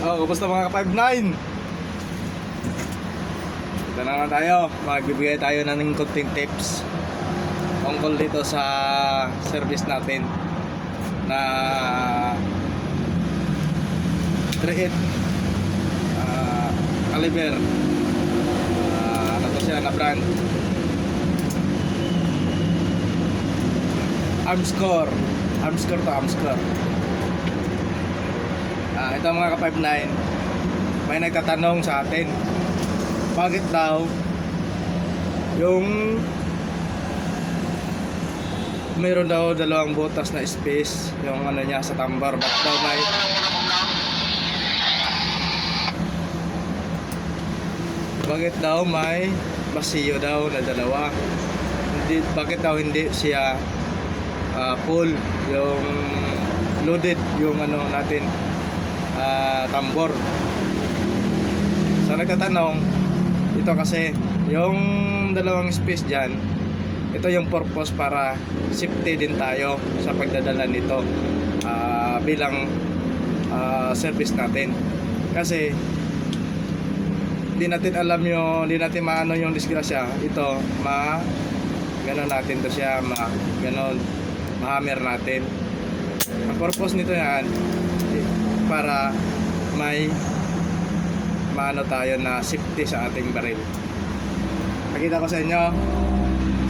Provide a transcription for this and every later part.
So, kumusta mga ka-59? Ito na naman tayo. Magbibigay tayo ng konting tips tungkol dito sa service natin na 38 uh, caliber uh, ano to siya na brand Armscore Armscore to Armscore Ah, ito mga ka-59 may nagtatanong sa atin. Bakit daw yung mayroon daw dalawang butas na space yung ano niya sa tambar ba't daw may bakit daw may basiyo daw na dalawa? Hindi, bakit daw hindi siya ah, full yung loaded yung ano natin ah, tambor. Sa nagtatanong ito kasi yung dalawang space dyan ito yung purpose para safety din tayo sa pagdadala nito ah, bilang ah, service natin. Kasi hindi natin alam yung hindi natin maano yung disgrasya. Ito ma ganon natin to siya ma ganon ma-hammer natin. Ang purpose nito yan para may maano tayo na safety sa ating baril. Nakita ko sa inyo.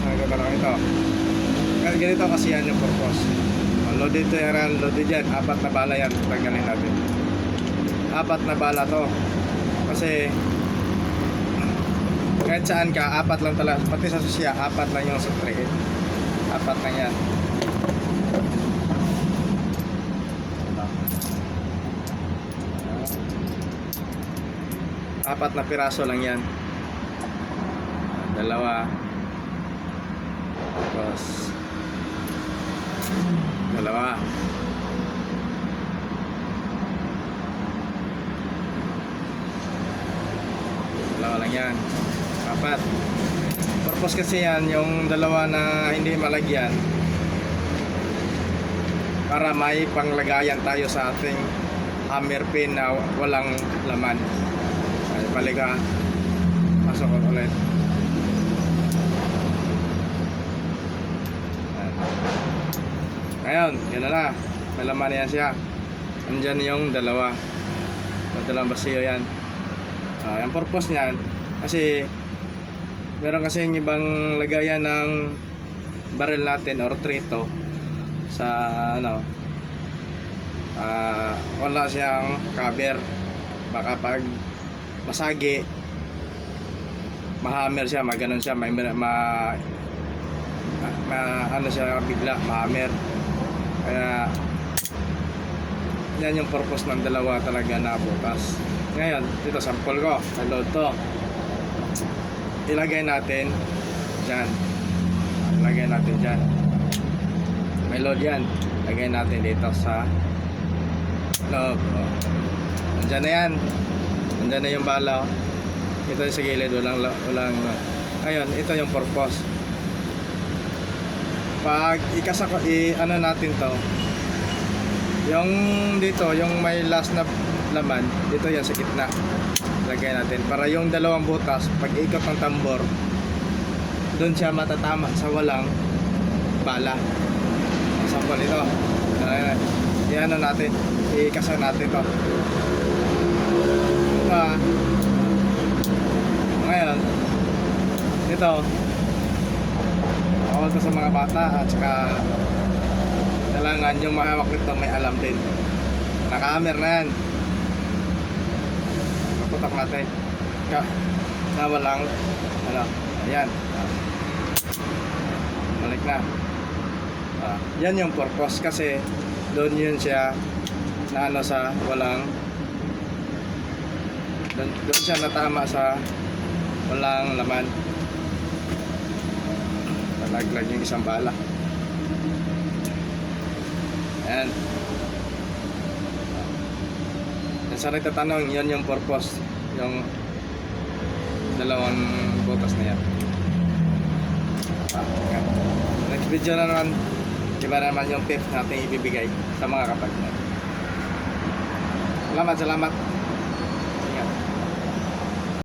Sabi ko ito. Gan- ganito kasi yan yung purpose. Loaded to yan loaded yan. Apat na bala yan tanggalin natin. Apat na bala to. Kasi kahit saan ka, apat lang talaga. Pati sa susya, apat lang yung tray. Apat lang yan. Apat na piraso lang yan. Dalawa. Tapos dalawa. Dalawa lang yan. Apat. Purpose kasi yan, yung dalawa na hindi malagyan para may panglagayan tayo sa ating hammer pin na walang laman. Ay, balik ka. Pasok ulit. Ngayon, yun na na. May laman na yan siya. Andyan yung dalawa. Yung dalawang basiyo yan. Ah, yung purpose niyan kasi meron kasi yung ibang lagayan ng barrel natin or trito sa ano ah, wala siyang cover baka pag masagi. Mahammer siya maganon siya may ma, ma, ma- ano siya bigla mahammer kaya yan yung purpose ng dalawa talaga na butas. Ngayon dito sample ko. Load to. Ilagay natin dyan. Ilagay natin dyan. May load yan. Ilagay natin dito sa loob oh. nandyan na yan nandyan na yung bala oh. ito yung sa gilid walang, walang ayun ito yung purpose. Pag ikasa ko i ano natin to yung dito yung may last na laman dito yan sa gitna. Lagay natin. Para yung dalawang butas pag ikot ng tambor doon siya matatama sa walang bala. Sample ito. Uh, iano natin ikasa natin to uh, ngayon ito. Ako sa mga bata at saka kailangan yung mahawak nito may alam din. Nakahammer na yan. Putak natin. Ka na walang ano ayan. Balik na. Ah, yan yung purpose kasi doon yun siya na ano sa walang doon, siya natama sa walang laman. Nalaglag yung isang bala. Ayan. Sa nagtatanong, yan yung purpose yung dalawang butas na yan. Ah, next video na naman iba naman yung tips natin ibibigay sa mga kapag salamat salamat